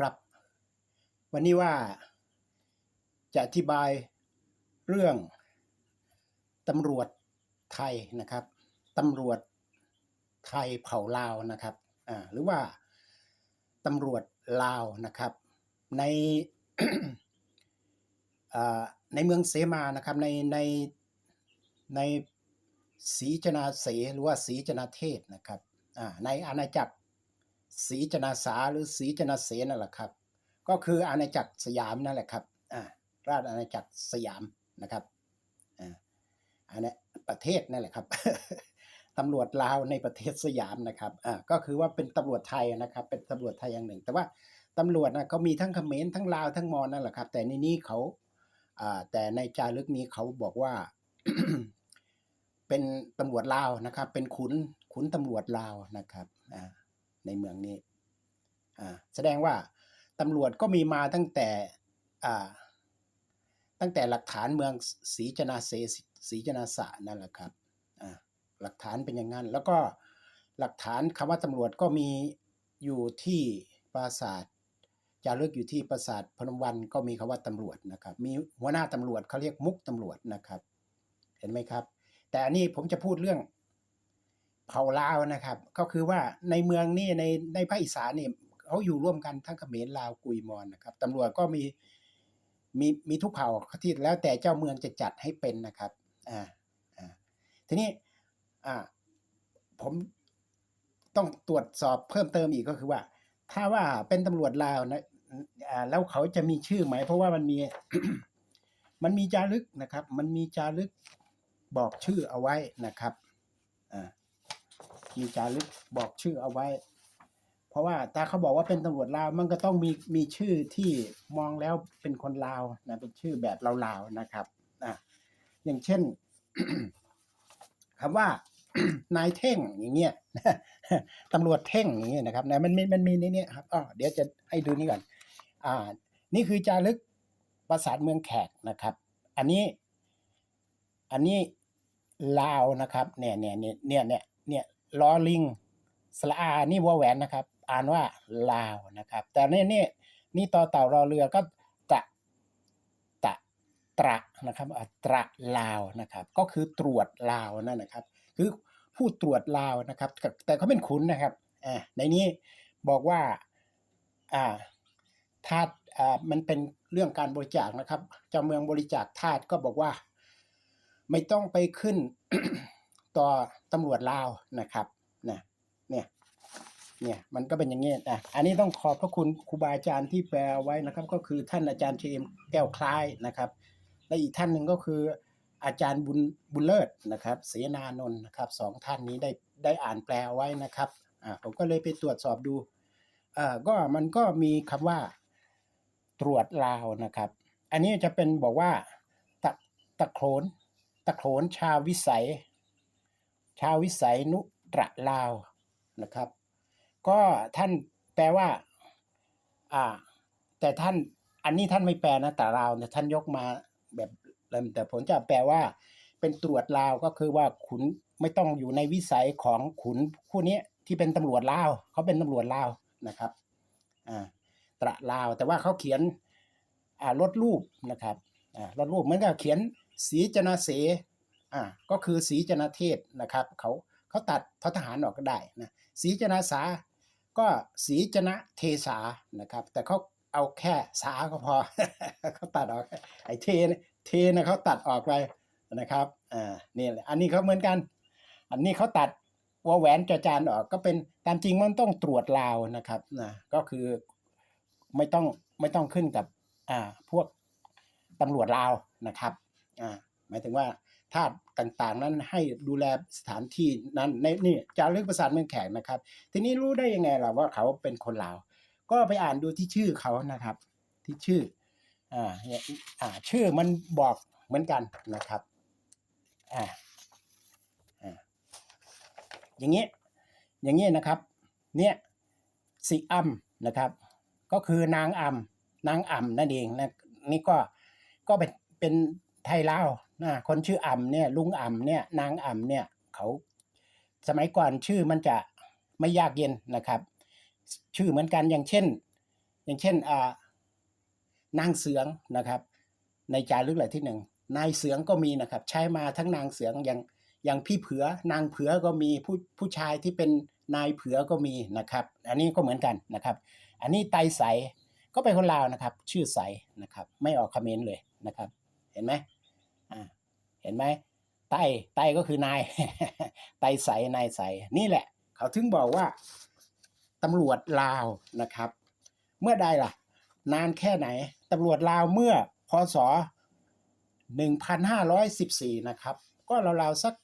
ครับ วันนี้ว่าจะอธิบายเรื่องตำรวจไทยนะครับตำรวจไทยเผ่าลาวนะครับหรือว่าตำรวจลาวนะครับ ในในเมืองเสมานะครับในในในศรีจนาเสหรือว่าศรีจนาเทศนะครับในอาณาจักร ศรีจนาสาหรือศรีจนาเสนนั่นแหละครับ ก็คืออาณาจักรสยามนั่นแหละครับอ่าราชอาณาจักรสยามนะครับอ่าอันนี้ประเทศนั่นแหละครับตำรวจลาวในประเทศสยามนะครับอ่าก็คือว่าเป็นตำรวจไทยนะครับ เป็นตำรวจไทยอย่างหนึ่ง แต่ว่าตำรวจนะเขามีทั้งเขมรทั้งลาวทั้งมอญนั่นแหละครับ แต่ในนี้เขาอ่าแต่ในจารึกนี้เขาบอกว่า เป็นตำรวจลาวนะครับ เป็นขุนขุนตำรวจลาวนะครับอ่า ในเมืองนี้อ่าแสดงว่าตำรวจก็มีมาตั้งแต่อ่าตั้งแต่หลักฐานเมืองศรีจนาเสศรีจนาสะนั่นแหละครับอ่าหลักฐานเป็นอย่างนั้น แล้วก็หลักฐานคำว่าตำรวจก็มีอยู่ที่ปราสาทจารึกอยู่ที่ปราสาทพนมวันก็มีคำว่าตำรวจนะครับ มีหัวหน้าตำรวจเขาเรียกมุกตำรวจนะครับ เห็นไหมครับ แต่อันนี้ผมจะพูดเรื่อง เผ่าลาวนะครับ ก็คือว่าในเมืองนี่ในในภาคอีสานนี่เขาอยู่ร่วมกันทั้งเขมรลาวกุยมอนนะครับตำรวจก็มีมีมีทุกเผ่าที่แล้วแต่เจ้าเมืองจะจัดให้เป็นนะครับอ่าอ่าทีนี้อ่าผมต้องตรวจสอบเพิ่มเติมอีกก็คือว่า ถ้าว่าเป็นตำรวจลาวนะอ่าแล้วเขาจะมีชื่อไหม เพราะว่ามันมีมันมีจารึกนะครับ มันมีจารึกบอกชื่อเอาไว้นะครับอ่า มีจารึกบอกชื่อเอาไว้ เพราะว่าถ้าเขาบอกว่าเป็นตำรวจลาวมันก็ต้องมีมีชื่อที่มองแล้วเป็นคนลาวนะเป็นชื่อแบบลาวๆนะครับอ่าอย่างเช่นคำว่านายเท่งอย่างเงี้ยตำรวจเท่งอย่างเงี้ยนะครับนะมันมีมันมีในเนี้ยครับอ๋อเดี๋ยวจะให้ดูนี่ก่อนอ่า นี่คือจารึกปราสาทเมืองแขกนะครับ อันนี้ อันนี้ลาวนะครับ เนี่ยเนี่ยเนี่ยเนี่ยเนี่ย ลอลิงสระอานี่วอแหวนนะครับ อ่านว่าลาวนะครับ แต่เนี่ยนี่นี่ต่อเต่ารอเรือก็ตะตะตระนะครับอะตระลาวนะครับ ก็คือตรวจลาวนั่นนะครับ คือผู้ตรวจลาวนะครับ แต่เขาเป็นขุนนะครับอ่าในนี้บอกว่าอ่าทาสอ่ามันเป็นเรื่องการบริจาคนะครับเจ้าเมืองบริจาคทาสก็บอกว่า ไม่ต้องไปขึ้น ต่อตำรวจลาวนะครับนะเนี่ยเนี่ยมันก็เป็นอย่างนี้นะอันนี้ต้องขอบพระคุณครูบาอาจารย์ที่แปลไว้นะครับ ก็คือท่านอาจารย์เชมแก้วคล้ายนะครับ และอีกท่านหนึ่งก็คืออาจารย์บุญบุญเลิศนะครับ เสนานนท์นะครับสองท่านนี้ได้ได้อ่านแปลไว้นะครับอ่าผมก็เลยไปตรวจสอบดูเอ่อก็มันก็มีคำว่าตรวจลาวนะครับ อันนี้จะเป็นบอกว่าตะตะโขนตะโขนชาววิสัย ชาววิสัยนุตระลาวนะครับ ก็ท่านแปลว่าอ่า แต่ท่านอันนี้ท่านไม่แปลนะแต่ลาวเนี่ยท่านยกมาแบบแต่ผมจะแปลว่า เป็นตรวจลาวก็คือว่าขุนไม่ต้องอยู่ในวิสัยของขุนผู้นี้ที่เป็นตำรวจลาวเขาเป็นตำรวจลาวนะครับอ่าตระลาว แต่ว่าเขาเขียนอ่าลดรูปนะครับอ่าลดรูปเหมือนกับเขียนสีจนาเส อ่าก็คือสีจนาเทศนะครับเขาเขาตัดททหารออกก็ได้นะสีจนาสาก็สีจนะเทสานะครับ แต่เขาเอาแค่สาก็พอเขาตัดออกไอ้เทเนี่ยเทนะเขาตัดออกไปนะครับอ่านี่แหละอันนี้เขาเหมือนกัน อันนี้เขาตัดวอแหวนจจานออกก็เป็นตามจริงมันต้องตรวจลาวนะครับนะก็คือไม่ต้องไม่ต้องขึ้นกับอ่าพวกตำรวจลาวนะครับอ่าหมายถึงว่า ถ้าตุต่างๆ นั้นให้ดูแลสถานที่นั้นในนี่จารึกประสาทเมืองแขกนะครับ ทีนี้รู้ได้ยังไงล่ะว่าเขาเป็นคนลาว ก็ไปอ่านดูที่ชื่อเขานะครับ ที่ชื่ออ่าอ่าชื่อมันบอกเหมือนกันนะครับอ่าอ่าอย่างเงี้ยอย่างเงี้ยนะครับ เนี่ยสิอัมนะครับ ก็คือนางอัมนางอัมนั่นเองนะนี่ก็ก็เป็นเป็น ไทยลาวนะคนชื่ออ่ำเนี่ย ลุงอ่ำเนี่ยนางอ่ำเนี่ยเขาสมัยก่อนชื่อมันจะไม่ยากเย็นนะครับ ชื่อเหมือนกันอย่างเช่น อย่างเช่นอ่านางเสืองนะครับ ในจารึกหลายที่หนึ่งนายเสืองก็มีนะครับ ใช้มาทั้งนางเสืองอย่างอย่างพี่เผือนางเผือก็มีผู้ผู้ชายที่เป็นนายเผือก็มีนะครับ อันนี้ก็เหมือนกันนะครับ อันนี้ไตใสก็เป็นคนลาวนะครับ ชื่อใสนะครับ ไม่ออกคอมเมนต์เลยนะครับ เห็นไหมอ่าเห็นไหมไตไตก็คือนาย ไตใสนายใสนี่แหละ เขาถึงบอกว่าตำรวจลาวนะครับ เมื่อใดล่ะ นานแค่ไหนตำรวจลาวเมื่อพศ1514 นะครับ ก็ราวๆสัก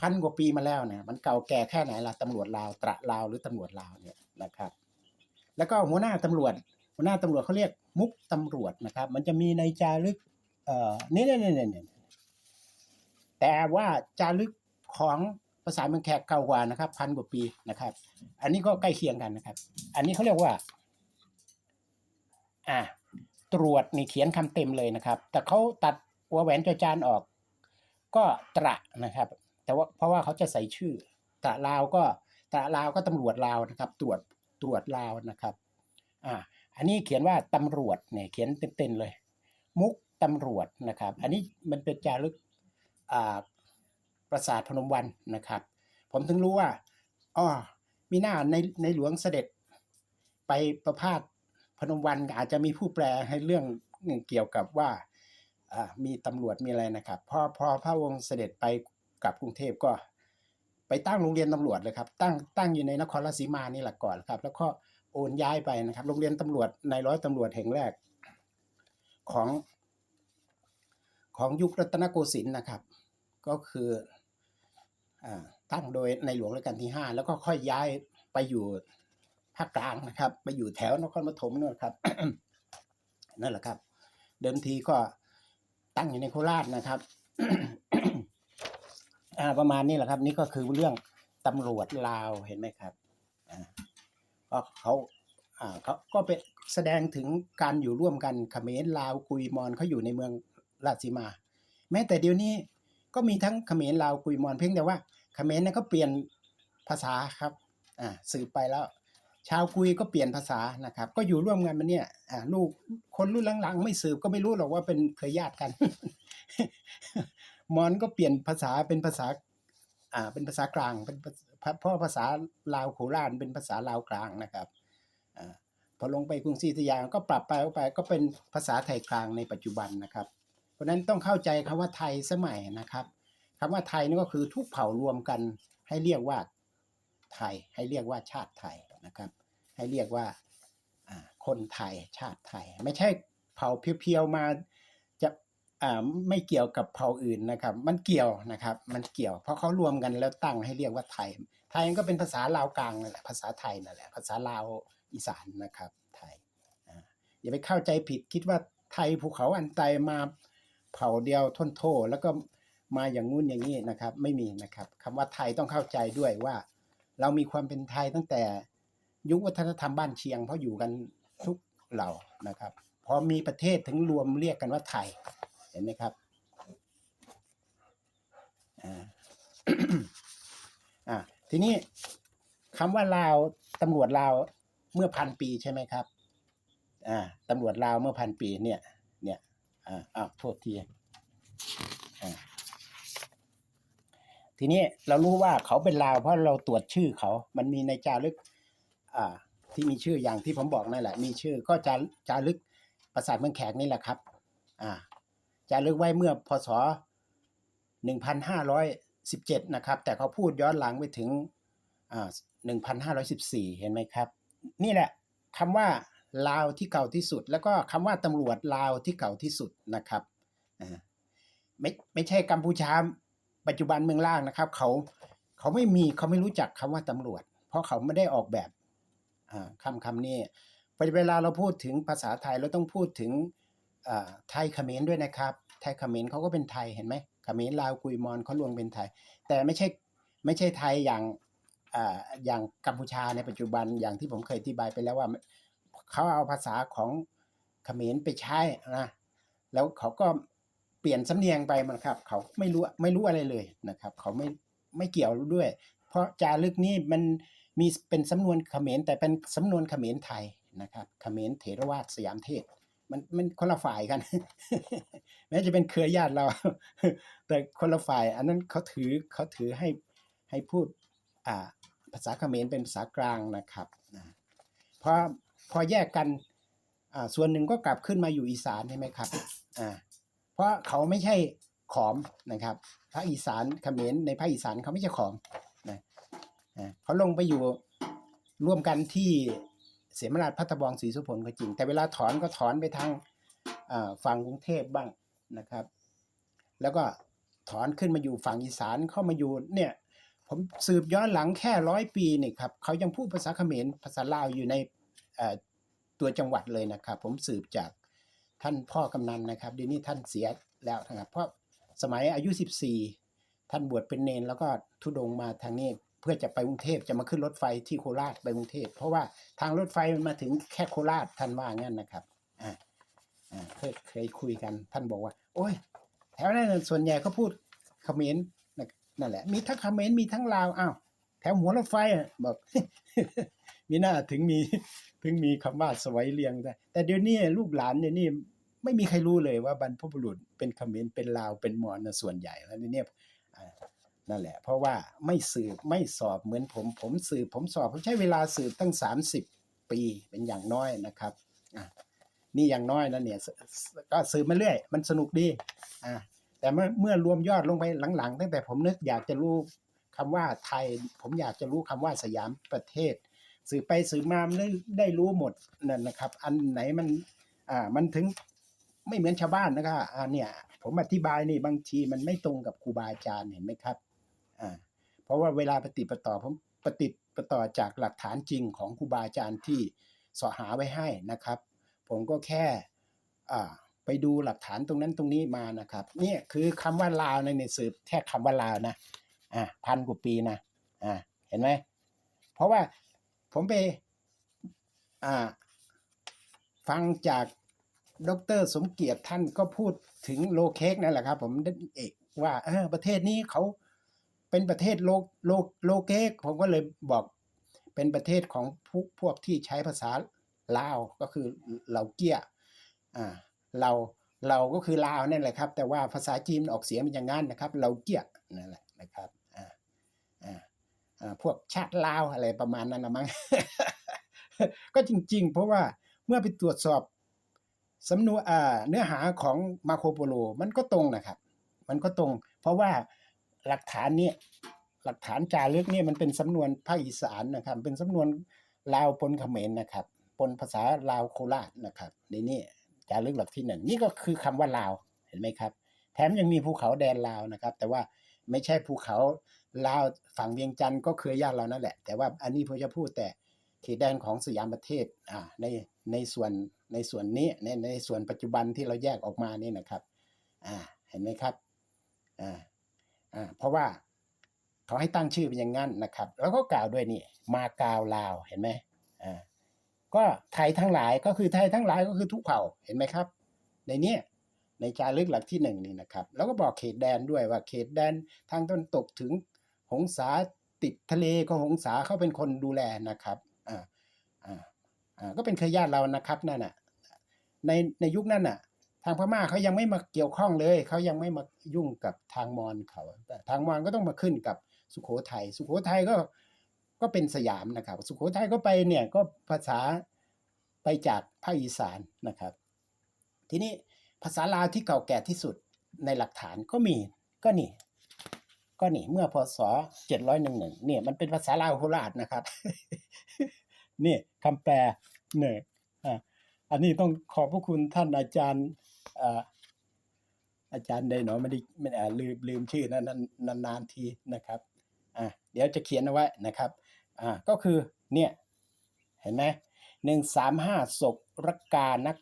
พันกว่าปีมาแล้วเนี่ยมันเก่าแก่แค่ไหนล่ะตำรวจลาวตระลาวหรือตำรวจลาวเนี่ยนะครับ แล้วก็หัวหน้าตำรวจ หัวหน้าตำรวจเขาเรียกมุกตำรวจนะครับ มันจะมีในจารึก นี่นี่นี่นี่แต่ว่าจารึกของภาษาเมืองแขกเก่ากว่านะครับพันกว่าปีนะครับ อันนี้ก็ใกล้เคียงกันนะครับ อันนี้เขาเรียกว่าอ่าตรวจนี่เขียนคำเต็มเลยนะครับ แต่เขาตัดหัวแหวนจอจานออก ก็ตระนะครับ แต่ว่าเพราะว่าเขาจะใส่ชื่อตระลาวก็ตระลาวก็ตำรวจลาวนะครับ ตรวจตรวจลาวนะครับอ่าอันนี้เขียนว่าตำรวจเนี่ยเขียนเต็มๆเลย มุก ตำรวจนะครับ อันนี้มันเป็นจารึกปราสาทพนมวันนะครับ ผมถึงรู้ว่าอ๋อมีหน้าในในหลวงเสด็จไปประพาสพนมวันอาจจะมีผู้แปลให้เรื่องเกี่ยวกับว่ามีตำรวจมีอะไรนะครับพอพอพระองค์เสด็จไปกลับกรุงเทพก็ ไปตั้งโรงเรียนตำรวจเลยครับ ตั้งตั้งอยู่ในนครราชสีมานี่แหละก่อนครับ แล้วก็โอนย้ายไปนะครับ โรงเรียนตำรวจในร้อยตำรวจแห่งแรกของ ของยุครัตนโกสินทร์นะครับ ก็คืออตั้งโดยในหลวงรัชกาลที่ห้าแล้วก็ค่อยย้ายไปอยู่ภาคกลางนะครับไปอยู่แถวนครปฐมนู่นครับนั่นแหละครับ เดิมทีก็ตั้งอยู่ในโคราชนะครับประมาณนี้แหละครับ นี่ก็คือเรื่องตำรวจลาวเห็นไหมครับก็เขาอ่าเขาก็เป็นแสดงถึงการอยู่ร่วมกันเขมรลาวกุยมอนเขาอยู่ในเมือง ราชสีมา แม้แต่เดี๋ยวนี้ก็มีทั้งเขมรลาวกุยมอนเพียงแต่ว่าเขมรเนี่ยก็เปลี่ยนภาษาครับอ่าสืบไปแล้ว ชาวกุยก็เปลี่ยนภาษานะครับ ก็อยู่ร่วมกันมาเนี่ยอ่าลูกคนรุ่นหลังๆ ไม่สืบก็ไม่รู้หรอกว่าเป็นเคยญาติกันมอนก็เปลี่ยนภาษาเป็นภาษาอ่าเป็นภาษากลางเป็นเพราะภาษาลาวโคราชเป็นภาษาลาวกลางนะครับอ่าพอลงไปกรุงศรีอยุธยาก็ปรับไปไปก็เป็นภาษาไทยกลางในปัจจุบันนะครับ ราะฉะนั้นต้องเข้าใจคำว่าไทยสมัยนะครับคำว่าไทยนี่ก็คือทุกเผ่ารวมกันให้เรียกว่าไทย ให้เรียกว่าชาติไทยนะครับ ให้เรียกว่าคนไทยชาติไทย ไม่ใช่เผ่าเพียวๆมาจะไม่เกี่ยวกับเผ่าอื่นนะครับ มันเกี่ยวนะครับ มันเกี่ยว เพราะเขารวมกันแล้วตั้งให้เรียกว่าไทย ไทยก็เป็นภาษาลาวกลางนั่นแหละภาษาไทยนั่นแหละภาษาลาวอีสานนะครับ ไทยอ่าอย่าไปเข้าใจผิดคิดว่าไทยภูเขาอันไตมา เผ่าเดียวทนโทแล้วก็มาอย่างงู้นอย่างนี้นะครับ ไม่มีนะครับคำว่าไทยต้องเข้าใจด้วยว่า เรามีความเป็นไทยตั้งแต่ยุควัฒนธรรมบ้านเชียง เพราะอยู่กันทุกเหล่านะครับพอมีประเทศถึงรวมเรียกกันว่าไทยเห็นไหมครับอ่าทีนี้คำว่าลาวตำรวจลาวเมื่อพันปีใช่ไหมครับ อ่าตำรวจลาวเมื่อพันปีเนี่ย อ่าอ้าวโทษทีอ่าทีนี้เรารู้ว่าเขาเป็นลาวเพราะเราตรวจชื่อเขา มันมีในจารึก อ่า ที่มีชื่ออย่างที่ผมบอกนั่นแหละ มีชื่อก็จาจารึกปราสาทเมืองแขกนี่แหละครับ อ่า จารึกไว้เมื่อพศ1517นห้าร้อยสิบเจ็ดนะครับ แต่เขาพูดย้อนหลังไปถึง อ่า1514เห็นไหมครับ นี่แหละคำว่า ลาวที่เก่าที่สุด แล้วก็คำว่าตำรวจลาวที่เก่าที่สุดนะครับอ่าไม่ไม่ใช่กัมพูชาปัจจุบันเมืองล่างนะครับ เขาเขาไม่มีเขาไม่รู้จักคำว่าตำรวจ เพราะเขาไม่ได้ออกแบบอ่าคำคำนี้เวลาเราพูดถึงภาษาไทยเราต้องพูดถึงอ่าไทยเขมรด้วยนะครับ ไทยเขมรเขาก็เป็นไทยเห็นไหมเขมรลาวกุยมอนเขารวมเป็นไทย แต่ไม่ใช่ไม่ใช่ไทยอย่างอ่าอย่างกัมพูชาในปัจจุบันอย่างที่ผมเคยอธิบายไปแล้วว่า เขาเอาภาษาของเขมรไปใช้นะแล้วเขาก็เปลี่ยนสำเนียงไปมันครับ เขาไม่รู้ไม่รู้อะไรเลยนะครับ เขาไม่ไม่เกี่ยวด้วย เพราะจารึกนี้มันมีเป็นสำนวนเขมรแต่เป็นสำนวนเขมรไทยนะครับเขมรเถรวาทสยามเทศมันมันคนละฝ่ายกัน แม้จะเป็นเครือญาติเรา แต่คนละฝ่าย อันนั้นเขาถือเขาถือให้ให้พูดอ่าภาษาเขมรเป็นภาษากลางนะครับนะพอ พอแยกกันอ่าส่วนหนึ่งก็กลับขึ้นมาอยู่อีสานใช่ไหมครับอ่าเพราะเขาไม่ใช่ขอมนะครับภาคอีสานเขมรในภาคอีสานเขาไม่ใช่ขอมนะอ่าเขาลงไปอยู่ร่วมกันที่เสมราชพัทบองศรีสุพลก็จริง แต่เวลาถอนก็ถอนไปทางอ่าฝั่งกรุงเทพบ้างนะครับ แล้วก็ถอนขึ้นมาอยู่ฝั่งอีสานเข้ามาอยู่เนี่ยผมสืบย้อนหลังแค่ร้อยปีนี่ครับเขายังพูดภาษาเขมรภาษาลาวอยู่ใน ตัวจังหวัดเลยนะครับ ผมสืบจากท่านพ่อกำนันนะครับเดี๋ยวนี้ท่านเสียแล้วนะครับ เพราะสมัยอายุ 14 ท่านบวชเป็นเนนแล้วก็ทุดงมาทางนี้เพื่อจะไปกรุงเทพจะมาขึ้นรถไฟที่โคราชไปกรุงเทพเพราะว่าทางรถไฟมันมาถึงแค่โคราชท่านว่างั้นนะครับอ่าอ่าเคยเคยคุยกัน ท่านบอกว่า โอ้ย แถวนั้นส่วนใหญ่ก็พูดเขมรนะนั่นแหละ มีทั้งเขมรมีทั้งลาวอ้าวแถวหัวรถไฟบอก มีหน้าถึงมีถึงมีคำว่าสวัยเรียงได้แต่เดี๋ยวนี้ลูกหลานเนี่ยนี่ไม่มีใครรู้เลยว่าบรรพบุรุษเป็นเขมรเป็นลาวเป็นมอญนะส่วนใหญ่แล้วเนี่ยอ่นั่นแหละ เพราะว่าไม่สืบไม่สอบเหมือนผม ผมสืบผมสอบ ผมใช้เวลาสืบตั้ง 30 ปีเป็นอย่างน้อยนะครับนี่อย่างน้อยนะเนี่ยก็สืบมาเรื่อย มันสนุกดีอ่าแต่เมื่อเมื่อรวมยอดลงไปหลังๆ ตั้งแต่ผมนึกอยากจะรู้คำว่าไทย ผมอยากจะรู้คำว่าสยามประเทศ สืบไปสืบมามันได้ได้รู้หมดนั่นนะครับ อันไหนมันอ่ามันถึงไม่เหมือนชาวบ้านนะครับอ่าเนี่ยผมอธิบายนี่บางทีมันไม่ตรงกับครูบาอาจารย์เห็นไหมครับอ่าเพราะว่าเวลาปฏิปต่อผมปฏิปต่อจากหลักฐานจริงของครูบาอาจารย์ที่สอหาไว้ให้นะครับ ผมก็แค่อ่าไปดูหลักฐานตรงนั้นตรงนี้มานะครับเนี่ยคือคำว่าลาวในในสืบแค่คำว่าลาวนะอ่าพันกว่าปีนะอ่าเห็นไหมเพราะว่า ผมไปฟังจากดรสมเกียรติท่านก็พูดถึงโลเค้กนั่นแหละครับ ผมได้เอกว่าเออประเทศนี้เขาเป็นประเทศโลโลโลเค้กผมก็เลยบอกเป็นประเทศของพวกพวกที่ใช้ภาษาลาวก็คือเหล่าเกี้ยอ่าเราเราก็คือลาวนั่นแหละครับ แต่ว่าภาษาจีนออกเสียงเป็นอย่างนั้นนะครับ เราเกียนั่นแหละนะครับ พวกชาติลาวอะไรประมาณนั้นนะมั้งก็จริง ๆ เพราะว่าเมื่อไปตรวจสอบสำนวนเนื้อหาของมาโคโปโลมันก็ตรงนะครับ มันก็ตรง เพราะว่าหลักฐานเนี่ยหลักฐานจารึกเนี่ยมันเป็นสำนวนภาคอีสานนะครับ เป็นสำนวนลาวปนเขมรนะครับปนภาษาลาวโคราชนะครับในนี้จารึกหลักที่หนึ่งนี่ก็คือคำว่าลาวเห็นไหมครับ แถมยังมีภูเขาแดนลาวนะครับ แต่ว่าไม่ใช่ภูเขา ลาวฝั่งเวียงจันทร์ก็เครือญาติเรานั่นแหละ แต่ว่าอันนี้ผมจะพูดแต่เขตแดนของสยามประเทศอ่าในในส่วนในส่วนนี้ในในส่วนปัจจุบันที่เราแยกออกมานี่นะครับอ่าเห็นไหมครับอ่าอ่าเพราะว่าเขาให้ตั้งชื่อเป็นอย่างนั้นนะครับ แล้วก็กล่าวด้วยนี่มากาวลาวเห็นไหมอ่าก็ไทยทั้งหลายก็คือไทยทั้งหลายก็คือทุกเผ่าเห็นไหมครับ ในเนี้ยในจารึกหลักที่หนึ่งนี่นะครับ แล้วก็บอกเขตแดนด้วยว่าเขตแดนทางตะวันตกถึง หงสาติดทะเลก็หงสาเขาเป็นคนดูแลนะครับอ่าอ่าอ่าก็เป็นเครือญาติเรานะครับนั่นน่ะในในยุคนั้นน่ะ ทางพม่าเขายังไม่มาเกี่ยวข้องเลยเขายังไม่มายุ่งกับทางมอญเขาแต่ทางมอญก็ต้องมาขึ้นกับสุโขทัยสุโขทัยก็ก็เป็นสยามนะครับ สุโขทัยก็ไปเนี่ยก็ภาษาไปจากภาคอีสานนะครับ ทีนี้ภาษาลาวที่เก่าแก่ที่สุดในหลักฐานก็มีก็นี่ ก็นี่เมื่อพศเจ็ดร้อยหนึ่งหนึ่งเนี่ยมันเป็นภาษาลาวโคราชนะครับ นี่คำแปลเนี่ยอันนี้ต้องขอบพระคุณท่านอาจารย์อาจารย์ใดหนอไม่ได้ไม่ลืมลืมชื่อนะนานานทีนะครับอ่าเดี๋ยวจะเขียนเอาไว้นะครับอ่าก็คือเนี่ยเห็นไหมหนึ่งสามห้าศกรกานัก